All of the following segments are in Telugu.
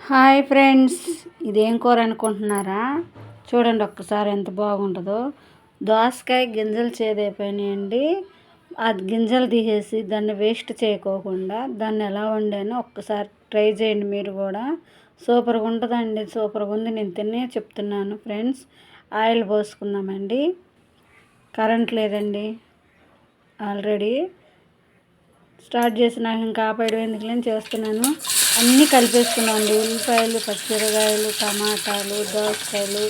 హాయ్ ఫ్రెండ్స్ ఇదేం కూర అనుకుంటున్నారా? చూడండి ఒక్కసారి ఎంత బాగుంటుందో. దోసకాయ గింజలు చేదైపోయినాయండి. ఆ గింజలు తీసేసి దాన్ని వేస్ట్ చేయకోకుండా దాన్ని ఎలా వండానో ఒక్కసారి ట్రై చేయండి మీరు కూడా. సూపర్గా ఉంటుందండి సూపర్గా ఉంది. నేను తినే చెప్తున్నాను ఫ్రెండ్స్. ఆయిల్ పోసుకుందామండి. కరెంట్ లేదండి. ఆల్రెడీ స్టార్ట్ చేసినాక ఇంకా ఆపేయడం ఎందుకులేని చేస్తున్నాను. అన్నీ కలిపేసుకున్నామండి. ఉల్లిపాయలు పచ్చిమిరకాయలు టమాటాలు దోసకాయలు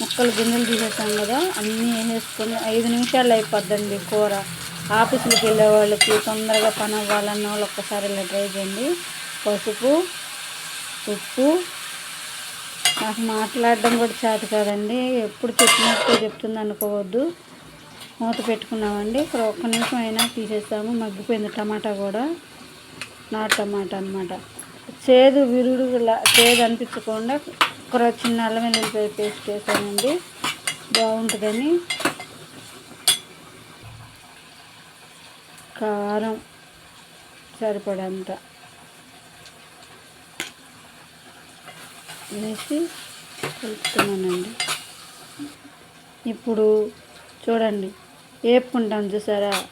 ముక్కలు గిన్నెలు తీసేసాం కదా అన్నీ వేసేసుకొని ఐదు నిమిషాలు అయిపోద్దండి కూర. ఆఫీసులకు వెళ్ళే వాళ్ళకి తొందరగా పని అవ్వాలన్న వాళ్ళు ఒక్కసారి ఇలా ట్రై చేయండి. పసుపు ఉప్పు నాకు మాట్లాడడం కూడా చేత కాదండి. ఎప్పుడు చెప్పినట్టు చెప్తుంది అనుకోవద్దు. మూత పెట్టుకున్నామండి. ఇక్కడ ఒక్క నిమిషం అయినా తీసేస్తాము. మగ్గిపోయింది టమాటా కూడా. నా టమాటా అనమాట చేదు విరుడు చేదు అనిపించకుండా ఒక చిన్న అల్లం వెల్లుల్లిపాయ పేస్ట్ చేశానండి బాగుంటుందని. కారం సరిపడంత వేసి కలుపుతున్నానండి. ఇప్పుడు చూడండి వేపుకుంటాం చూసారా?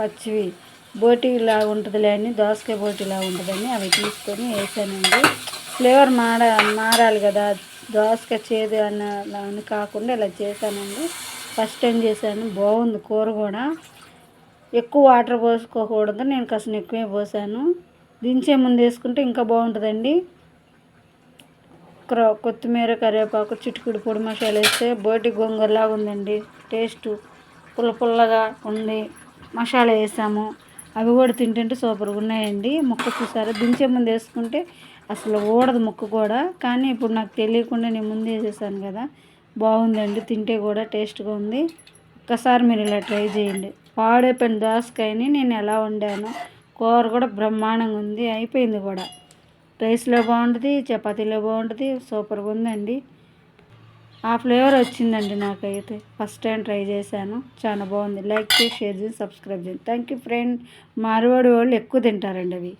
పచ్చివి. బోటీలా ఉంటుందిలే అని దోసకాయ బోటీలా ఉంటుందని అవి తీసుకొని వేసానండి. ఫ్లేవర్ మాడ మారాలి కదా. దోసకాయ చేదు అన్న అని కాకుండా ఇలా చేశానండి. ఫస్ట్ టైం చేశాను. బాగుంది కూర కూడా. ఎక్కువ వాటర్ పోసుకోకూడదు. నేను కాస్త ఎక్కువే పోసాను. దించే ముందు వేసుకుంటే ఇంకా బాగుంటుందండి. కొత్తిమీర కరివేపాకు చిటికుడు పొడి మసాలా వేస్తే బోటి గొంగరలాగా ఉందండి. టేస్ట్ పుల్ల పుల్లగా ఉంది. మసాలా వేసాము. అవి కూడా తింటుంటే సూపర్గా ఉన్నాయండి. ముక్క చూసారా? దించే ముందు వేసుకుంటే అసలు ఊడదు ముక్క కూడా. కానీ ఇప్పుడు నాకు తెలియకుండా నేను ముందు వేసేసాను కదా. బాగుందండి. తింటే కూడా టేస్ట్గా ఉంది. ఒక్కసారి మీరు ఇలా ట్రై చేయండి. పాడైపోయిన దోసకాయని నేను ఎలా వండాను కూర కూడా బ్రహ్మాండంగా ఉంది. అయిపోయింది కూడా. రైస్లో బాగుంటుంది చపాతీలో బాగుంటుంది సూపర్గా ఉందండి. ఆ ఫ్లేవర్ వచ్చిందండి నాకైతే. ఫస్ట్ టైం ట్రై చేశాను. చాలా బాగుంది. లైక్ చేసి షేర్ చేసి సబ్స్క్రైబ్ చేయండి థ్యాంక్ యూ ఫ్రెండ్. మార్వాడి వాళ్ళు ఎక్కువ తింటారండి అవి.